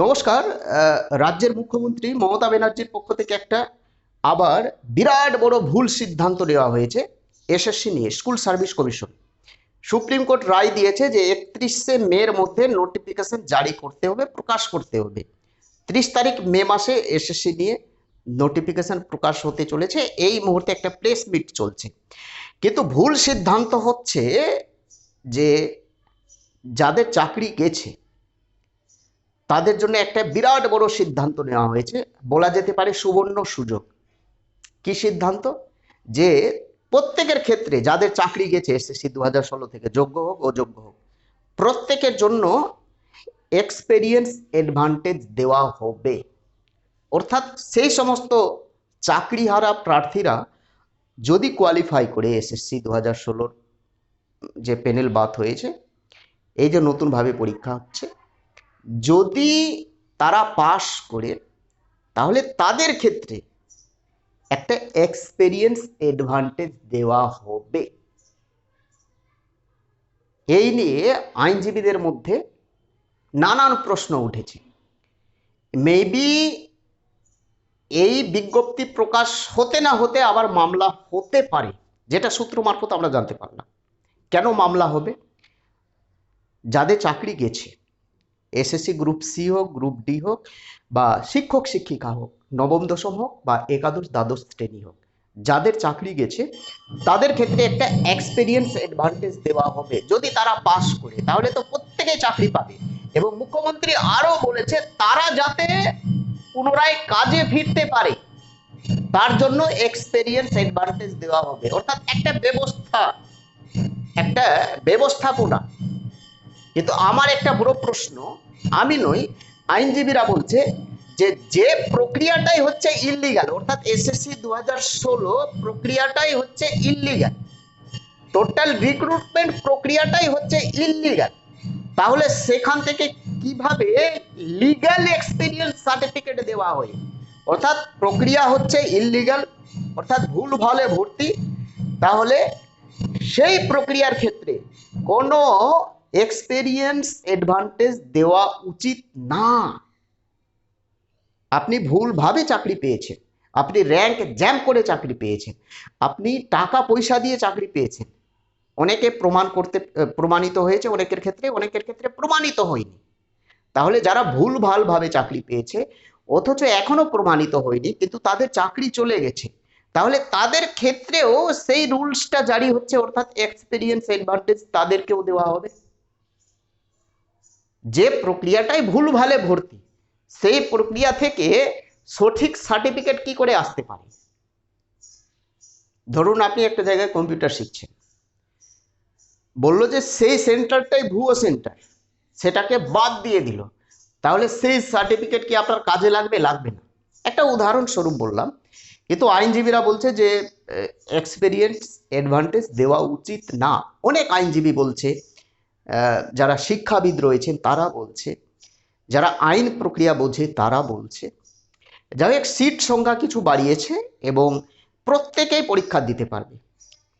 নমস্কার রাজ্যের মুখ্যমন্ত্রী মমতা ব্যানার্জির পক্ষ থেকে একটা আবার বিরাট বড় ভুল সিদ্ধান্ত নেওয়া হয়েছে, এসএসসি নিয়ে, school service commission. Supreme court রায় দিয়েছে যে একত্রিশে মের মধ্যে নোটিফিকেশন জারি করতে হবে, প্রকাশ করতে হবে। ত্রিশ তারিখ মে মাসে এসএসসি নিয়ে নোটিফিকেশন প্রকাশ হতে চলেছে, এই মুহূর্তে একটা প্রেস মিট চলছে। কিন্তু ভুল সিদ্ধান্ত হচ্ছে যে যাদের চাকরি গেছে তাদের জন্য একটা বিরাট বড় সিদ্ধান্ত নেওয়া হয়েছে। বলা যেতে পারে সুবর্ণ সুযোগ। কি সিদ্ধান্ত? যে প্রত্যেকের ক্ষেত্রে যাদের চাকরি গেছে এসএসসি দু হাজার ষোলো থেকে, যোগ্য হোক, অযোগ্য হোক, প্রত্যেকের জন্য এক্সপেরিয়েন্স অ্যাডভান্টেজ দেওয়া হবে। অর্থাৎ সেই সমস্ত চাকরিহারা প্রার্থীরা যদি কোয়ালিফাই করে এসএসসি দু হাজার ষোলোর যে প্যানেল বাত হয়েছে, এই যে নতুনভাবে পরীক্ষা হচ্ছে যদি তারা পাশ করে, তাহলে তাদের ক্ষেত্রে একটা এক্সপেরিয়েন্স অ্যাডভান্টেজ দেওয়া হবে। এই নিয়ে আইনজীবীদের মধ্যে নানান প্রশ্ন উঠেছে। মেবি এই বিজ্ঞপ্তি প্রকাশ হতে না হতে আবার মামলা হতে পারে, যেটা সূত্র মারফত আমরা জানতে পারলাম। কেন মামলা হবে? যাদের চাকরি গেছে এসএসসি গ্রুপ সি হোক গ্রুপ ডি হোক, বা শিক্ষক শিক্ষিকা হোক, নবম দশম হোক, বা একাদশ দ্বাদশ শ্রেণি হোক, যাদের চাকরি গেছে, তাদের ক্ষেত্রে একটা এক্সপিরিয়েন্স অ্যাডভান্টেজ দেওয়া হবে। যদি তারা পাস করে, তাহলে তো প্রত্যেকেই চাকরি পাবে। এবং মুখ্যমন্ত্রী আরও বলেছে, তারা যাতে পুনরায় কাজে ফিরতে পারে, তার জন্য এক্সপেরিয়েন্স অ্যাডভান্টেজ দেওয়া হবে। অর্থাৎ একটা ব্যবস্থা, একটা ব্যবস্থাপনা। কিন্তু আমার একটা বড় প্রশ্ন, আমি নই, আইনজীবীরা বলছে যে যে প্রক্রিয়াটাই হচ্ছে ইললিগাল অর্থাৎ এসএসসি দু হাজার ষোলো প্রক্রিয়াটাই হচ্ছে ইললিগাল টোটাল রিক্রুটমেন্ট প্রক্রিয়াটাই হচ্ছে ইললিগাল তাহলে সেখান থেকে কীভাবে লিগ্যাল এক্সপিরিয়েন্স সার্টিফিকেট দেওয়া হয়? অর্থাৎ প্রক্রিয়া হচ্ছে ইললিগাল অর্থাৎ ভুল ভালে ভর্তি, তাহলে সেই প্রক্রিয়ার ক্ষেত্রে কোনো এক্সপেরিয়েন্স অ্যাডভান্টেজ দেওয়া উচিত না। আপনি ভুলভাবে চাকরি পেয়েছেন। আপনি র্যাঙ্ক জ্যাম করে চাকরি পেয়েছেন। আপনি টাকা পয়সা দিয়ে চাকরি পেয়েছেন। অনেকে প্রমাণ করতে, প্রমাণিত হয়েছে অনেকের ক্ষেত্রে অনেকের ক্ষেত্রে প্রমাণিত হয়নি। তাহলে যারা ভুল ভালভাবে চাকরি পেয়েছে, অথচ এখনও প্রমাণিত হয়নি, কিন্তু তাদের চাকরি চলে গেছে, তাহলে তাদের ক্ষেত্রেও সেই রুলসটা জারি হচ্ছে, অর্থাৎ এক্সপিরিয়েন্স অ্যাডভান্টেজ তাদেরকেও দেওয়া হবে। যে প্রক্রিয়াটাই ভুল ভালে ভর্তি, সেই প্রক্রিয়া থেকে সঠিক সার্টিফিকেট কি করে আসতে পারে? ধরুন আপনি একটা জায়গায় কম্পিউটার শিখছেন। বলল যে সেই সেন্টারটাই ভুয়ো সেন্টার, সেটাকে বাদ দিয়ে দিল। তাহলে সেই সার্টিফিকেট কি আপনার কাজে লাগবে? লাগবে না। একটা উদাহরণস্বরূপ বললাম কিন্তু আইনজীবীরা বলছে যে এক্সপেরিয়েন্স অ্যাডভান্টেজ দেওয়া উচিত না। অনেক আইনজীবী বলছে যারা শিক্ষাবিদ রয়েছেন, তারা বলছে, যারা আইন প্রক্রিয়া বোঝে, তারা বলছে, যাই হোক, সিট সংখ্যা কিছু বাড়িয়েছে এবং প্রত্যেকেই পরীক্ষা দিতে পারবে।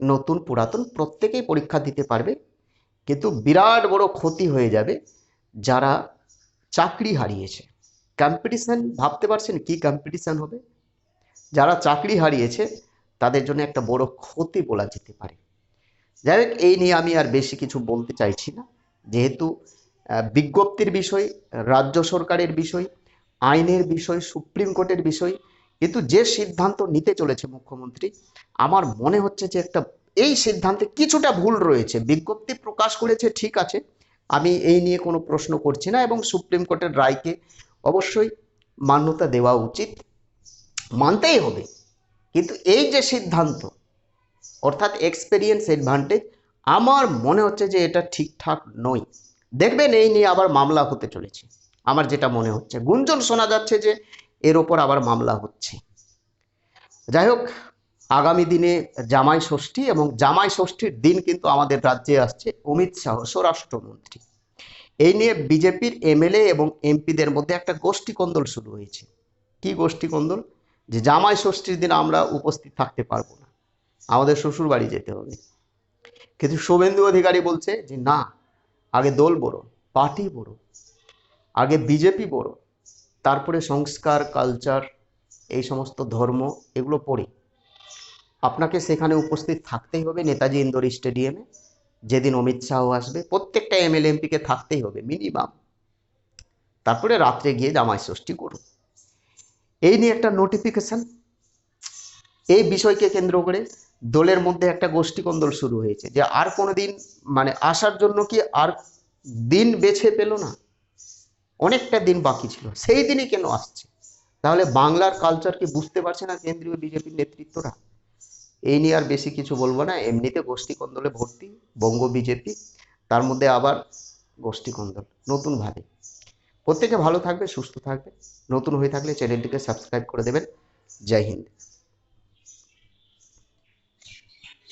নতুন, পুরাতন, প্রত্যেকেই পরীক্ষা দিতে পারবে, কিন্তু বিরাট বড় ক্ষতি হয়ে যাবে যারা চাকরি হারিয়েছে। কম্পিটিশন ভাবতে পারছেন কি কম্পিটিশান হবে? যারা চাকরি হারিয়েছে, তাদের জন্য একটা বড় ক্ষতি বলা যেতে পারে। যাই হোক, এই নিয়ে আমি আর বেশি কিছু বলতে চাইছি না। যেহেতু বিজ্ঞপ্তির বিষয়, রাজ্য সরকারের বিষয়, আইনের বিষয়, সুপ্রিম কোর্টের বিষয়, কিন্তু যে সিদ্ধান্ত নিতে চলেছে মুখ্যমন্ত্রী, আমার মনে হচ্ছে যে একটা, এই সিদ্ধান্তে কিছুটা ভুল রয়েছে। বিজ্ঞপ্তি প্রকাশ করেছে, ঠিক আছে। আমি এই নিয়ে কোনো প্রশ্ন করছি না এবং সুপ্রিম কোর্টের রায়কে অবশ্যই মান্যতা দেওয়া উচিত। মানতেই হবে। কিন্তু এই যে সিদ্ধান্ত অর্থাৎ এক্সপেরিয়েন্স অ্যাডভান্টেজ আমার মনে হচ্ছে যে এটা ঠিকঠাক নয়। দেখবেন এই নিয়ে আবার মামলা হতে চলেছে। আমার যেটা মনে হচ্ছে, গুঞ্জন শোনা যাচ্ছে যে এর ওপর আবার মামলা হচ্ছে। যাই হোক, আগামী দিনে জামাই ষষ্ঠী এবং জামাই ষষ্ঠীর দিন কিন্তু আমাদের রাজ্যে আসছে অমিত শাহ, স্বরাষ্ট্রমন্ত্রী। এই নিয়ে বিজেপির এমএলএ এবং এমপিদের মধ্যে একটা গোষ্ঠী কোন্দল শুরু হয়েছে। কি গোষ্ঠী কোন্দল যে জামাই ষষ্ঠীর দিন আমরা উপস্থিত থাকতে পারব না। আমাদের শ্বশুর বাড়ি যেতে হবে। কিন্তু শুভেন্দু অধিকারী বলছে যে, না, আগে দল বড়, পার্টি বড়, আগে বিজেপি বড়, তারপরে সংস্কার, কালচার, এই সমস্ত ধর্ম, এগুলো পড়ে। আপনাকে সেখানে উপস্থিত থাকতেই হবে নেতাজি ইন্দোর স্টেডিয়ামে। যেদিন অমিত শাহ আসবে, প্রত্যেকটা এমএলএ এমপিকে থাকতেই হবে মিনিমাম তারপরে রাত্রে গিয়ে জামাই ষষ্ঠী করুন। এই নিয়ে একটা নোটিফিকেশন এই বিষয়কে কেন্দ্র করে দলের মধ্যে একটা গোষ্ঠী কন্দল শুরু হয়েছে যে আর কোনো দিন মানে আসার জন্য কি আর দিন বেছে পেল না? অনেকটা দিন বাকি ছিল। সেই দিনই কেন আসছে? তাহলে বাংলার কালচারকে বুঝতে পারছে না কেন্দ্রীয় বিজেপির নেতৃত্বরা? এই নিয়ে আর বেশি কিছু বলব না। এমনিতে গোষ্ঠী কন্দলে ভর্তি, বঙ্গ বিজেপি, তার মধ্যে আবার গোষ্ঠী কন্দল নতুনভাবে প্রত্যেকে ভালো থাকবে, সুস্থ থাকবে। নতুন হয়ে থাকলে চ্যানেলটিকে সাবস্ক্রাইব করে দেবেন। জয় হিন্দ।